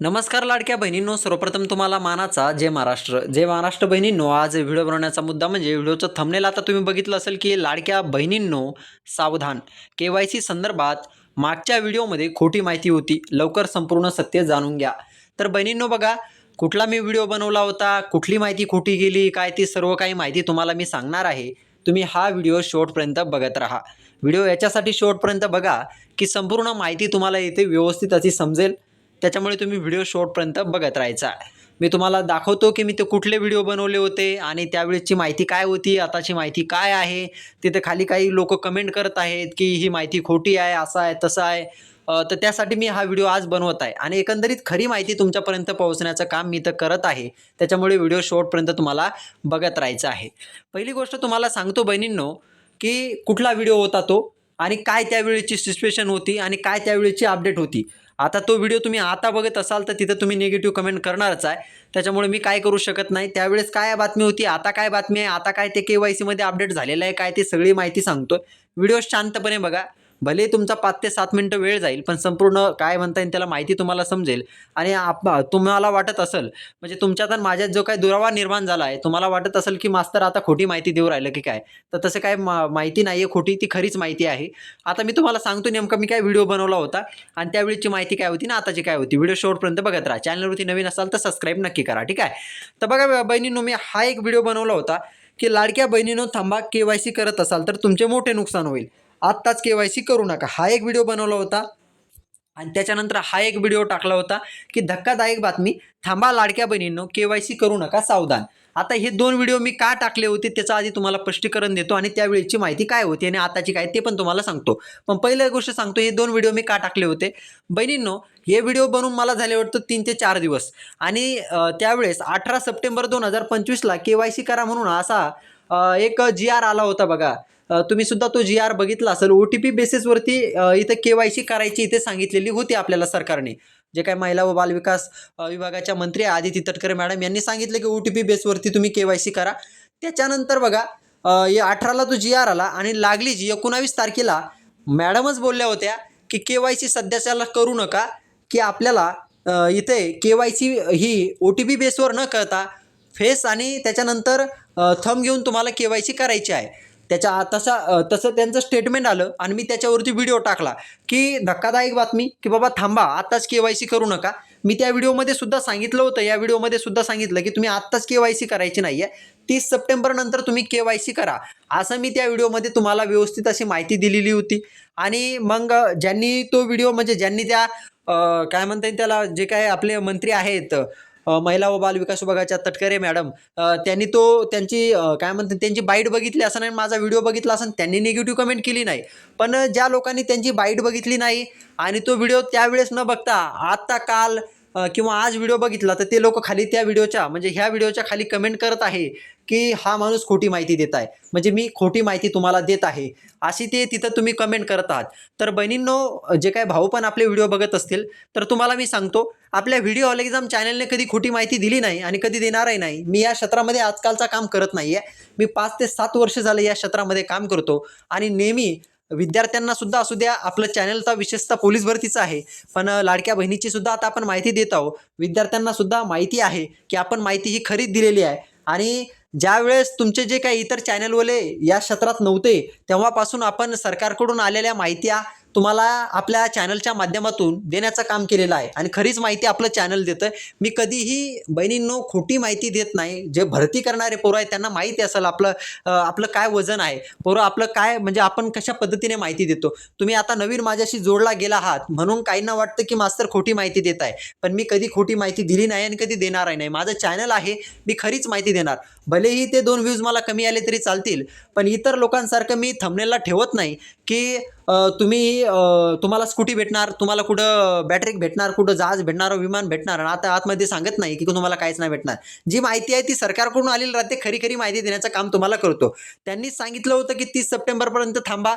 नमस्कार लाडक्या बहिणींनो सर्वप्रथम तुम्हाला मानाचा जय महाराष्ट्र. जय महाराष्ट्र बहिणींनो आज व्हिडिओ बनवण्याचा मुद्दा म्हणजे व्हिडिओचं थंबनेल आता तुम्ही बघितलं असेल की लाडक्या बहिणींनो सावधान. के वाय सी संदर्भात मागच्या व्हिडिओमध्ये खोटी माहिती होती. लवकर संपूर्ण सत्य जाणून घ्या. तर बहिणींनो बघा कुठला मी व्हिडिओ बनवला होता कुठली माहिती खोटी गेली काय ती सर्व काही माहिती तुम्हाला मी सांगणार आहे. तुम्ही हा व्हिडिओ शेवटपर्यंत बघत राहा. व्हिडिओ याच्यासाठी शेवटपर्यंत बघा की संपूर्ण माहिती तुम्हाला इथे व्यवस्थित अशी समजेल. त्याच्यामुळे तुम्ही व्हिडिओ शॉर्टपर्यंत बघत राहायचा. मी तुम्हाला दाखवतो की मी ते कुठले व्हिडिओ बनवले होते आणि त्यावेळेसची माहिती काय होती आताची माहिती काय आहे? तिथे खाली काही लोक कमेंट करत आहेत की ही माहिती खोटी आहे असं आहे तसं आहे. तर त्यासाठी मी हा व्हिडिओ आज बनवत आहे. आणि एकंदरीत खरी माहिती तुमच्यापर्यंत पोहोचण्याचं काम मी तर करत आहे. त्याच्यामुळे व्हिडिओ शॉर्टपर्यंत तुम्हाला बघत राहायचं आहे. पहिली गोष्ट तुम्हाला सांगतो बहिणींनो की कुठला व्हिडिओ होता तो आणि काय त्यावेळेची सिच्युएशन होती आणि काय त्यावेळेची अपडेट होती. आता तो व्हिडिओ तुम्ही आता बघत असाल तर तिथं तुम्ही निगेटिव्ह कमेंट करणारच आहे. त्याच्यामुळे मी काय करू शकत नाही. त्यावेळेस काय बातमी होती आता काय बातमी आहे आता काय ते के वाय सीमध्ये अपडेट झालेलं आहे काय ते सगळी माहिती सांगतो व्हिडिओ शांतपणे बघा. भले तुमचा पाच ते सात मिनटं वेळ जाईल पण संपूर्ण काय म्हणता येईल त्याला माहिती तुम्हाला समजेल. आणि आप तुम्हाला वाटत असेल म्हणजे तुमच्यात आणि माझ्यात जो काही दुरावा निर्माण झाला आहे तुम्हाला वाटत असेल की मास्तर आता खोटी माहिती देऊ राहिलं की काय? तर तसं काय मा माहिती नाही आहे खोटी ती खरीच माहिती आहे. आता मी तुम्हाला सांगतो नेमका मी काय व्हिडिओ बनवला होता आणि त्यावेळीची माहिती काय होती ना आताची काय होती. व्हिडिओ शेवटपर्यंत बघत राहा. चॅनलवरती नवीन असाल तर सबस्क्राईब नक्की करा ठीक आहे? तर बघा बहिणींनो मी हा एक व्हिडिओ बनवला होता की लाडक्या बहिणीनो थांबा के वाय सी करत असाल तर तुमचे मोठे नुकसान होईल. आत्ताच के वाय सी करू नका. हा एक व्हिडिओ बनवला होता. आणि त्याच्यानंतर हा एक व्हिडिओ टाकला होता की धक्कादायक बातमी थांबा लाडक्या बहिणींनो के वाय सी करू नका सावधान. आता हे दोन व्हिडिओ मी का टाकले होते त्याचं आधी तुम्हाला स्पष्टीकरण देतो आणि त्यावेळीची माहिती काय होती आणि आताची काय ते पण तुम्हाला सांगतो. पण पहिल्या गोष्ट सांगतो हे दोन व्हिडिओ मी का टाकले होते? बहिणींनो हे व्हिडिओ बनवून मला झाले वाटतं तीन ते चार दिवस. आणि त्यावेळेस अठरा सप्टेंबर दोन हजार पंचवीसला के वाय सी करा म्हणून असा एक जी आर आला होता बघा. तुम्ही सुद्धा तो जी आर बघितला असेल. ओ टी पी बेसिसवरती इथं के वाय सी करायची इथे सांगितलेली होती आपल्याला सरकारने. जे काय महिला व बालविकास विभागाच्या मंत्री आदिती तटकरे मॅडम यांनी सांगितलं की ओ टी पी बेसवरती तुम्ही के वाय सी करा. त्याच्यानंतर बघा या अठराला तो जी आर आला आणि लागली जी एकोणावीस तारखेला मॅडमच बोलल्या होत्या की के वाय सी सध्याच्याला करू नका की आपल्याला इथे के वाय सी ही ओ टी पी बेसवर न करता फेस आणि त्याच्यानंतर थम घेऊन तुम्हाला के वाय सी करायची आहे. त्याच्या तसा तसं त्यांचं स्टेटमेंट आलं आणि मी त्याच्यावरती व्हिडिओ टाकला की धक्कादायक बातमी की बाबा थांबा आत्ताच के वाय सी करू नका. मी त्या व्हिडिओमध्ये सुद्धा सांगितलं होतं या व्हिडिओमध्ये सुद्धा सांगितलं की तुम्ही आत्ताच के वाय सी करायची नाही आहे तीस सप्टेंबर नंतर तुम्ही के वाय सी करा. असं मी त्या व्हिडिओमध्ये तुम्हाला व्यवस्थित अशी माहिती दिलेली होती. आणि मग ज्यांनी तो व्हिडिओ म्हणजे ज्यांनी त्या काय म्हणता येईल त्याला जे काय आपले मंत्री आहेत महिला व बाल विकास विभागाच्या तटकरे मॅडम त्यांनी तो त्यांची काय म्हणतात त्यांची बाईट बघितली असं नाही माझा व्हिडिओ बघितला असं त्यांनी निगेटिव्ह कमेंट केली नाही. पण ज्या लोकांनी त्यांची बाईट बघितली नाही आणि तो व्हिडिओ त्यावेळेस न बघता आत्ता काल किंवा आज व्हिडिओ बघितला तर ते लोक खाली त्या व्हिडिओच्या म्हणजे ह्या व्हिडिओच्या खाली कमेंट करत आहे की हा माणूस खोटी माहिती देत आहे. म्हणजे मी खोटी माहिती तुम्हाला देत आहे. अशी ते तिथं तुम्ही कमेंट करत आहात. तर बहिणींनो जे काय भाऊ पण आपले व्हिडिओ बघत असतील तर तुम्हाला मी सांगतो आपल्या व्हिडिओ ऑल एक्झाम चॅनलने कधी खोटी माहिती दिली नाही आणि कधी देणारही नाही. मी या क्षेत्रामध्ये आजकालचा काम करत नाही आहे मी पाच ते सात वर्ष झाले या क्षेत्रामध्ये काम करतो. आणि नेहमी विद्यार्थ्यांना सुद्धा असू द्या आपलं चॅनल तर विशेषतः पोलीस भरतीचं आहे. पण लाडक्या बहिणीची सुद्धा आता आपण माहिती देत आहोत. विद्यार्थ्यांना सुद्धा माहिती आहे की आपण माहिती ही खरीच दिलेली आहे. आणि ज्यावेळेस तुमचे जे काही इतर चॅनलवाले या क्षेत्रात नव्हते तेव्हापासून आपण सरकारकडून आलेल्या माहित्या तुम्हाला आपल्या चॅनलच्या माध्यमातून देण्याचं काम केलेलं आहे. आणि खरीच माहिती आपलं चॅनल देतं मी कधीही बहिणींनो खोटी माहिती देत नाही. जे भरती करणारे पोरं आहेत त्यांना माहिती असेल आपलं आपलं काय वजन आहे. पोरं आपलं काय म्हणजे आपण कशा पद्धतीने माहिती देतो. तुम्ही आता नवीन माझ्याशी जोडला गेला आहात म्हणून काहींना वाटतं की मास्तर खोटी माहिती देत आहे. पण मी कधी खोटी माहिती दिली नाही आणि कधी देणारही नाही. माझं चॅनल आहे मी खरीच माहिती देणार. भलेही ते दोन व्ह्यूज मला कमी आले तरी चालतील. पण इतर लोकांसारखं मी थंबनेलला ठेवत नाही की तुम्ही तुम्हाला स्कूटी भेटणार तुम्हाला कुठं बॅटरी भेटणार कुठं जहाज भेटणार विमान भेटणार आणि आता आतमध्ये सांगत नाही की तुम्हाला काहीच नाही भेटणार. जी माहिती आहे ती सरकारकडून आलेली राहते खरी खरी माहिती देण्याचं काम तुम्हाला करतो. त्यांनीच सांगितलं होतं की तीस सप्टेंबरपर्यंत थांबा.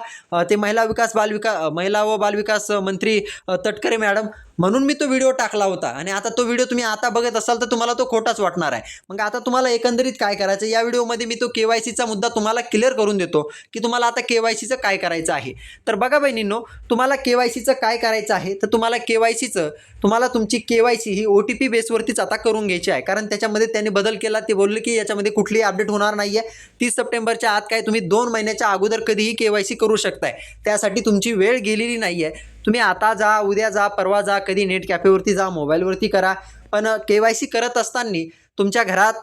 ते महिला विकास बालविका महिला व बालविकास मंत्री तटकरे मॅडम म्हणून मी तो व्हिडिओ टाकला होता. आणि आता तो व्हिडिओ तुम्ही आता बघत असाल तर तुम्हाला तो खोटाच वाटणार आहे. मग आता तुम्हाला एकंदरीत काय करायचं? या व्हिडिओमध्ये मी तो के वाय सीचा मुद्दा तुम्हाला क्लिअर करून देतो की तुम्हाला आता के वाय सीचं काय करायचं आहे. तर बघा बहिणींनो तुम्हाला के वाय सीचं काय करायचं आहे? तर तुम्हाला के वाय सीचं तुम्हाला तुमची के वाय सी ही ओ टी पी बेसवरतीच आता करून घ्यायची आहे. कारण त्याच्यामध्ये त्यांनी बदल केला ते बोलले की याच्यामध्ये कुठलीही अपडेट होणार नाही आहे तीस सप्टेंबरच्या आत काय तुम्ही दोन महिन्याच्या अगोदर कधीही के वाय सी करू शकताय. त्यासाठी तुमची वेळ गेलेली नाही आहे तुम्ही आता जा उद्या जा परवा जा कधी नेट कॅफेवरती जा मोबाईलवरती करा. पण के वाय सी करत असताना तुमच्या घरात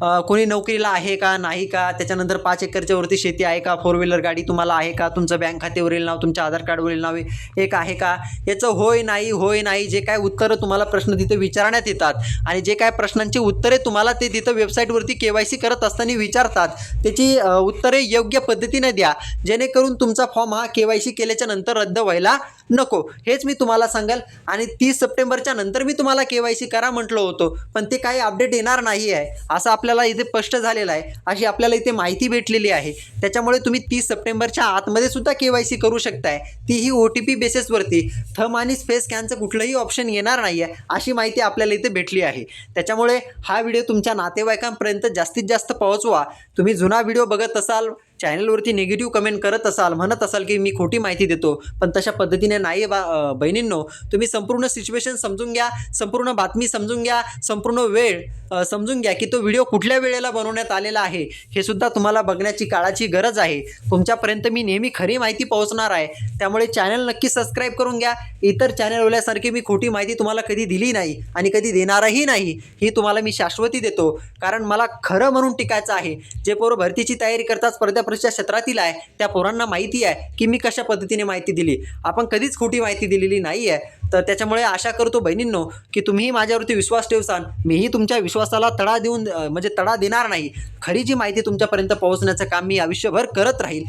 कोणी नोकरीला आहे का नाही का? त्याच्यानंतर पाच एकरच्या वरती शेती आहे का? फोर व्हीलर गाडी तुम्हाला आहे का? तुमचं बँक खात्यावरील नाव तुमच्या आधार कार्डवरील नाव एक आहे का? याचं होय नाही होय नाही जे काय उत्तरं तुम्हाला प्रश्न तिथे विचारण्यात येतात आणि जे काय प्रश्नांची उत्तरे तुम्हाला ते तिथं वेबसाईटवरती के वाय सी करत असताना विचारतात त्याची उत्तरे योग्य पद्धतीने द्या. जेणेकरून तुमचा फॉर्म हा के वाय सी केल्याच्यानंतर रद्द व्हायला नको. हेच मी तुम्हाला सांगाल आणि तीस सप्टेंबरच्या नंतर मी तुम्हाला के वाय सी करा म्हटलं होतो पण ते काही अपडेट येणार नाही आहे असं आपल्याला इथे स्पष्ट झालेला आहे. अशी आपल्याला इथे माहिती भेटलेली आहे. त्याच्यामुळे तुम्ही तीस सप्टेंबरच्या आतमध्ये सुद्धा के वाय सी करू शकताय. तीही ओ टी पी बेसिसवरती थम आणि स्पेस स्कॅनचं कुठलंही ऑप्शन येणार नाही आहे अशी माहिती आपल्याला इथे भेटली आहे. त्याच्यामुळे हा व्हिडिओ तुमच्या नातेवाईकांपर्यंत जास्तीत जास्त पोहोचवा. तुम्ही जुना व्हिडिओ बघत असाल चॅनलवरती निगेटिव्ह कमेंट करत असाल म्हणत असाल की मी खोटी माहिती देतो पण तशा पद्धतीने नाही बा बहिणींनो तुम्ही संपूर्ण सिच्युएशन समजून घ्या संपूर्ण बातमी समजून घ्या संपूर्ण वेळ समजून घ्या की तो व्हिडिओ कुठल्या वेळेला बनवण्यात आलेला आहे हे सुद्धा तुम्हाला बघण्याची काळाची गरज आहे. तुमच्यापर्यंत मी नेहमी खरी माहिती पोहोचणार आहे. त्यामुळे चॅनल नक्की सबस्क्राईब करून घ्या. इतर चॅनलवाल्यासारखी मी खोटी माहिती तुम्हाला कधी दिली नाही आणि कधी देणारही नाही ही तुम्हाला मी शाश्वती देतो. कारण मला खरं म्हणून टिकायचं आहे. जे पोरं भरतीची तयारी करतात स्पर्धा परीक्षा क्षेत्रातील आहे. त्या पोरांना माहिती आहे की मी कशा पद्धतीने माहिती दिली. आपण कधीच खोटी माहिती दिलेली नाही आहे तर त्याच्यामुळे आशा करतो बहिणींनो की तुम्हीही माझ्यावरती विश्वास ठेवसान. मीही तुमच्या विश्वासाला तडा देऊन म्हणजे तडा देणार नाही. खरी जी माहिती तुमच्यापर्यंत पोहोचण्याचं काम मी आयुष्यभर करत राहील.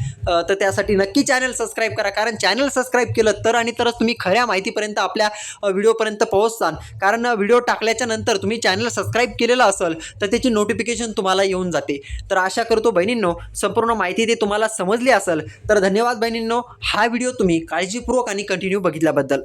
तर त्यासाठी नक्की चॅनल सबस्क्राईब करा. कारण चॅनल सबस्क्राईब केलं तर आणि तरच तुम्ही खऱ्या माहितीपर्यंत आपल्या व्हिडिओपर्यंत पोहोचसान. कारण व्हिडिओ टाकल्याच्या नंतर तुम्ही चॅनल सबस्क्राईब केलेलं असेल तर त्याची नोटिफिकेशन तुम्हाला येऊन जाते. तर आशा करतो बहिणींनो संपूर्ण माहिती ते तुम्हाला समजली असेल तर धन्यवाद बहिणींनो. हा व्हिडिओ तुम्ही काळजीपूर्वक आणि कंटिन्यू बघितल्याबद्दल.